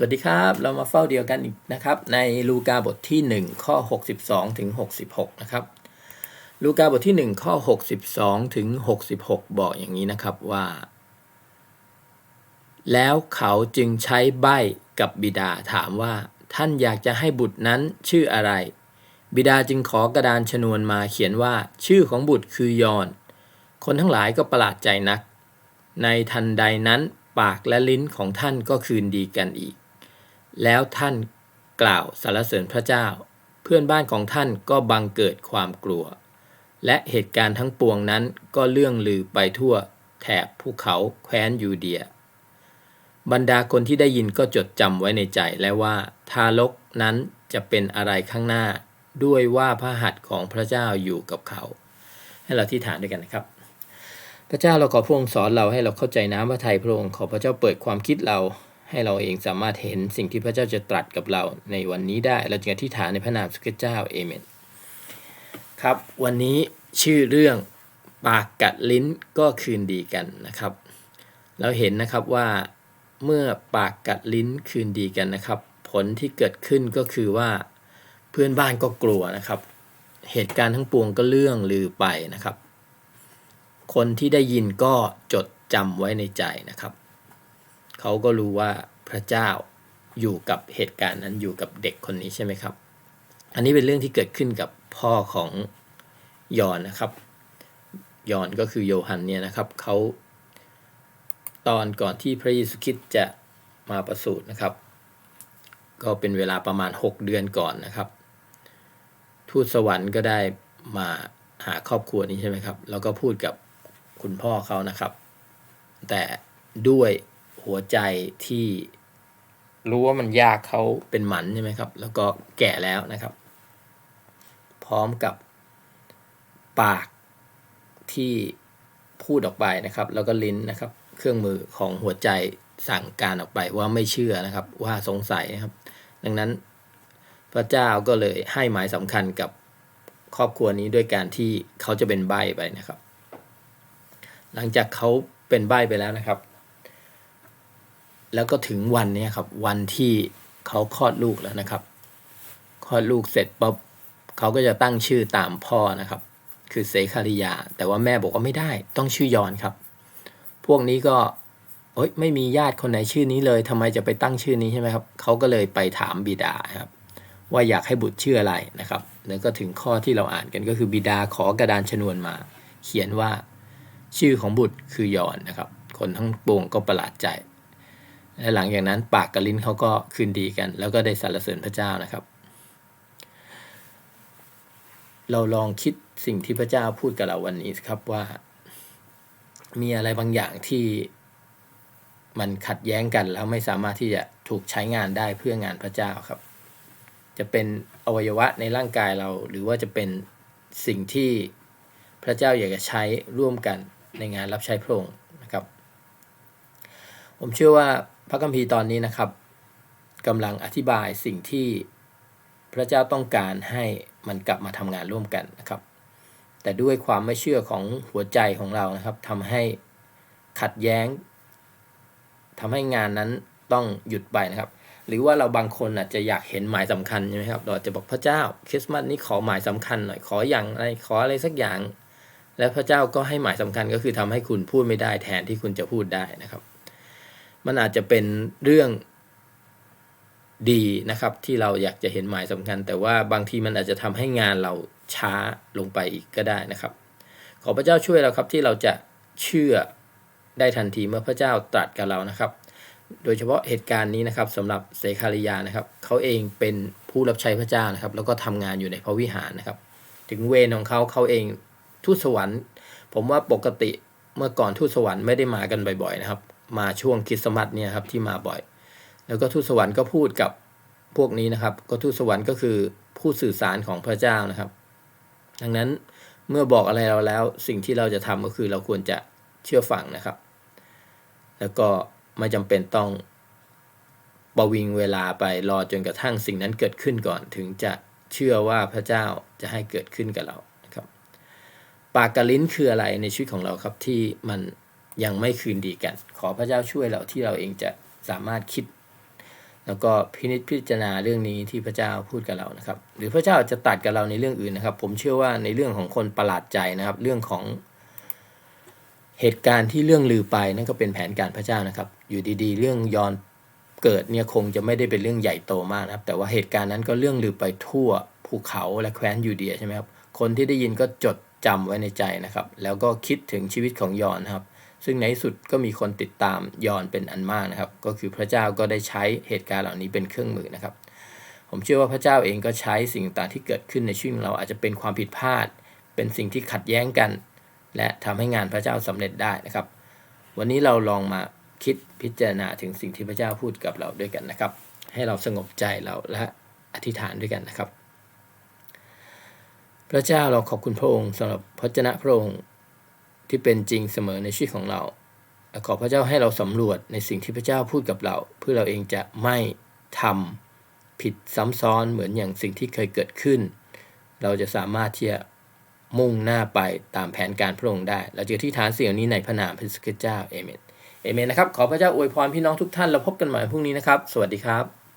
สวัสดีครับ เรามาเฝ้าเดียวกันอีกนะครับ ในลูกาบทที่ 1 ข้อ 62 ถึง 66 นะครับ ลูกาบทที่ 1 ข้อ 62 ถึง 66 บอกอย่างนี้นะครับว่า แล้วเขาจึงใช้ใบ้กับบิดาถามว่า ท่านอยากจะให้บุตรนั้นชื่ออะไร บิดาจึงขอกระดานชนวนมาเขียนว่า ชื่อของบุตรคือยอน คนทั้งหลายก็ประหลาดใจนัก ในทันใดนั้นปากและลิ้นของท่านก็คืนดีกันอีก แล้วท่านกล่าวสรรเสริญพระเจ้า เพื่อนบ้านของท่านก็บังเกิดความกลัว และเหตุการณ์ทั้งปวงนั้นก็เลื่องลือไปทั่วแถบภูเขาแคว้นยูเดีย บรรดาคนที่ได้ยินก็จดจำไว้ในใจและว่า ทารกนั้นจะเป็นอะไรข้างหน้า ด้วยว่าพระหัตถ์ของพระเจ้าอยู่กับเขา ให้เราที่ฐานด้วยกันนะครับ พระเจ้าเราขอพระองค์สอนเราให้เราเข้าใจน้ำพระทัยพระองค์ขอพระเจ้าเปิดความคิดเรา ให้เราเองสามารถเห็นสิ่งที่พระเจ้าจะตรัสกับเราในวันนี้ได้ เราจึงอธิษฐานในพระนามสุขเจ้าเอเมนครับ วันนี้ชื่อเรื่องปากกัดลิ้นก็คืนดีกันนะครับ เราเห็นนะครับว่าเมื่อปากกัดลิ้นคืนดีกันนะครับ ผลที่เกิดขึ้นก็คือว่าเพื่อนบ้านก็กลัวนะครับ เหตุการณ์ทั้งปวงก็เลื่องลือไปนะครับ คนที่ได้ยินก็จดจำไว้ในใจนะครับ เขาก็รู้ว่าพระเจ้าอยู่กับเหตุการณ์นั้นอยู่กับเด็กคนนี้ใช่ไหมครับ อันนี้เป็นเรื่องที่เกิดขึ้นกับพ่อของยอนนะครับ ยอนก็คือโยฮันเนี่ยนะครับเขาตอนก่อนที่พระเยซูคริสต์จะมาประสูตินะครับ ก็เป็นเวลาประมาณ 6 เดือนก่อนนะครับ ทูตสวรรค์ก็ได้มาหาครอบครัวนี้ใช่ไหมครับ แล้วก็พูดกับคุณพ่อเขานะครับ แต่ด้วย หัวใจที่รู้ว่ามันยากเขาเป็นหมันใช่ไหมครับ แล้วก็แก่แล้วนะครับ พร้อมกับปากที่พูดออกไปนะครับ แล้วก็ลิ้นนะครับ เครื่องมือของหัวใจสั่งการออกไปว่าไม่เชื่อนะครับ ว่าสงสัยนะครับ ดังนั้นพระเจ้าก็เลยให้หมายสำคัญกับครอบครัวนี้ด้วยการที่เขาจะเป็นใบไปนะครับ หลังจากเขาเป็นใบไปแล้วนะครับ แล้วก็ถึงวันนี้ครับ วันที่เขาคลอดลูกแล้วนะครับ คลอดลูกเสร็จปุ๊บเขาก็จะตั้งชื่อตามพ่อนะครับ คือเสคาริยา แต่ว่าแม่บอกว่าไม่ได้ต้องชื่อยอนครับ พวกนี้ก็เอ้ยไม่มีญาติคนไหนชื่อนี้เลยทำไมจะไปตั้งชื่อนี้ใช่ไหมครับเขาก็เลยไปถามบิดาครับว่าอยากให้บุตรชื่ออะไรนะครับแล้วก็ถึงข้อที่เราอ่านกันก็คือบิดาขอกระดานชนวนมา เขียนว่าชื่อของบุตรคือยอนนะครับ คนทั้งปวงก็ประหลาดใจ และหลังจากนั้นปากกับลิ้นเขาก็คืนดีกัน แล้วก็ได้สรรเสริญพระเจ้านะครับ เราลองคิดสิ่งที่พระเจ้าพูดกับเราวันนี้ครับว่า มีอะไรบางอย่างที่มันขัดแย้งกันแล้วไม่สามารถที่จะถูกใช้งานได้เพื่องานพระเจ้าครับ จะเป็นอวัยวะในร่างกายเรา หรือว่าจะเป็นสิ่งที่พระเจ้าอยากจะใช้ร่วมกันในงานรับใช้พระองค์นะครับ ผมเชื่อว่า พระคัมภีร์ตอนนี้นะครับกำลังอธิบายสิ่งที่พระเจ้าต้องการให้มันกลับมาทำงานร่วมกันนะครับ แต่ด้วยความไม่เชื่อของหัวใจของเรานะครับทำให้ขัดแย้งทำให้งานนั้นต้องหยุดไปนะครับ หรือว่าเราบางคนอาจจะอยากเห็นหมายสำคัญใช่ไหมครับเราจะบอกพระเจ้าคริสต์มาสนี้ขอหมายสำคัญหน่อยขออย่างอะไรขออะไรสักอย่าง แล้วพระเจ้าก็ให้หมายสำคัญก็คือทำให้คุณพูดไม่ได้แทนที่คุณจะพูดได้นะครับ มันอาจจะเป็นเรื่องดีนะครับ ที่เราอยากจะเห็นหมายสำคัญ แต่ว่าบางทีมันอาจจะทำให้งานเราช้าลงไปอีกก็ได้นะครับ ขอพระเจ้าช่วยเราครับที่เราจะเชื่อได้ทันทีเมื่อพระเจ้าตรัสกับเรานะครับ โดยเฉพาะเหตุการณ์นี้นะครับสำหรับเสคาริยานะครับ เขาเองเป็นผู้รับใช้พระเจ้านะครับ แล้วก็ทำงานอยู่ในพระวิหารนะครับ ถึงเวรของเขาเขาเองทูตสวรรค์ ผมว่าปกติเมื่อก่อนทูตสวรรค์ไม่ได้มากันบ่อยๆนะครับ มาช่วงคริสต์มาสเนี่ยครับที่มาบ่อย แล้วก็ทูตสวรรค์ก็พูดกับพวกนี้นะครับ ก็ทูตสวรรค์ก็คือผู้สื่อสารของพระเจ้านะครับ ดังนั้นเมื่อบอกอะไรเราแล้วสิ่งที่เราจะทำก็คือเราควรจะเชื่อฟังนะครับ แล้วก็ไม่จำเป็นต้องประวิงเวลาไปรอจนกระทั่งสิ่งนั้นเกิดขึ้นก่อน ถึงจะเชื่อว่าพระเจ้าจะให้เกิดขึ้นกับเรานะครับ ปากกระลิ้นคืออะไรในชีวิตของเราครับที่มัน ยังไม่คืนดีกัน ขอพระเจ้าช่วยเราที่เราเองจะสามารถคิด แล้วก็พินิจพิจารณาเรื่องนี้ที่พระเจ้าพูดกับเรานะครับ หรือพระเจ้าจะตัดกับเราในเรื่องอื่นนะครับ ผมเชื่อว่าในเรื่องของคนประหลาดใจนะครับ เรื่องของเหตุการณ์ที่เรื่องลือไปนั่นก็เป็นแผนการพระเจ้านะครับ อยู่ดีๆ เรื่องยอนเกิดเนี่ยคงจะไม่ได้เป็นเรื่องใหญ่โตมากนะครับ แต่ว่าเหตุการณ์นั้นก็เรื่องลือไปทั่วภูเขาและแคว้นยูเดียใช่ไหมครับ คนที่ได้ยินก็จดจำไว้ในใจนะครับ แล้วก็คิดถึงชีวิตของยอนนะครับ ซึ่งในสุดก็มีคนติดตามยอนเป็นอันมากนะครับ ก็คือพระเจ้าก็ได้ใช้เหตุการณ์เหล่านี้เป็นเครื่องมือนะครับ ผมเชื่อว่าพระเจ้าเองก็ใช้สิ่งต่างที่เกิดขึ้นในชีวิตเราอาจจะเป็นความผิดพลาด เป็นสิ่งที่ขัดแย้งกัน และทำให้งานพระเจ้าสำเร็จได้นะครับ วันนี้เราลองมาคิดพิจารณาถึงสิ่งที่พระเจ้าพูดกับเราด้วยกันนะครับ ให้เราสงบใจเราและอธิษฐานด้วยกันนะครับ พระเจ้าเราขอบคุณพระองค์สำหรับพระเจนะพระองค์ ที่เป็นจริงเสมอในชีวิตของเรา ขอพระเจ้าให้เราสำรวจในสิ่งที่พระเจ้าพูดกับเรา เพื่อเราเองจะไม่ทำผิดซ้ำซ้อนเหมือนอย่างสิ่งที่เคยเกิดขึ้น เราจะสามารถที่จะมุ่งหน้าไปตามแผนการพระองค์ได้ เราจะที่ฐานเสียงนี้ในพระนามพระสุดเจ้าเอเมนเอเมนนะครับ ขอพระเจ้าอวยพรพี่น้องทุกท่านเราพบกันใหม่พรุ่งนี้นะครับ สวัสดีครับ